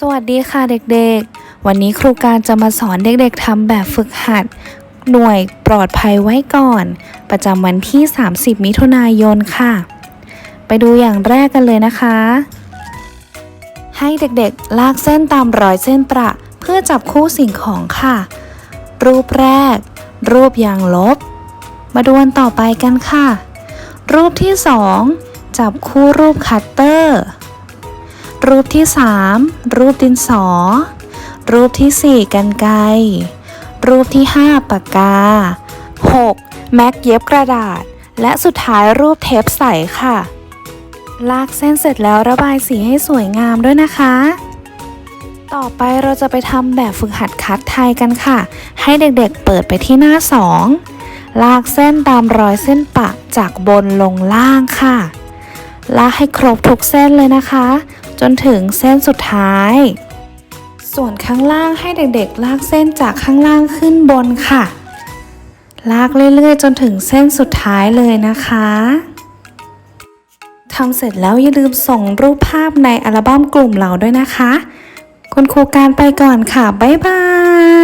สวัสดีค่ะเด็กๆ วันนี้ครูการจะมาสอนเด็กๆทำแบบฝึกหัด หน่วยปลอดภัยไว้ก่อน ประจำวันที่ 30 มิถุนายนค่ะ ไปดูอย่างแรกกันเลยนะคะ ให้เด็กๆ ลากเส้นตามรอยเส้นประเพื่อจับคู่สิ่งของค่ะ รูปแรก รูปยางลบ มาดูอันต่อไปกันค่ะ รูปที่สองจับคู่รูปคัตเตอร์ รูปที่ 3 รูปดินสอ รูปที่ 4 กันไกรรูปที่ 5 ปากกา 6. แม็กเย็บกระดาษ และสุดท้ายรูปเทปใสค่ะ ลากเส้นเสร็จแล้วระบายสีให้สวยงามด้วยนะคะ ต่อไปเราจะไปทำแบบฝึกหัดคัดไทยกันค่ะ ให้เด็กๆเปิดไปที่หน้า 2 ลากเส้นตามรอยเส้นปะจากบนลงล่างค่ะ ลากให้ครบทุกเส้นเลยนะคะ จนถึงเส้นสุดท้าย ส่วนข้างล่างให้เด็กๆ ลากเส้นจากข้างล่างขึ้นบนค่ะ ลากเรื่อยๆ จนถึงเส้นสุดท้ายเลยนะคะทำเสร็จแล้วอย่าลืมส่งรูปภาพในอัลบั้มกลุ่มเราด้วยนะคะ คุณครูการไปก่อนค่ะ บ๊ายบาย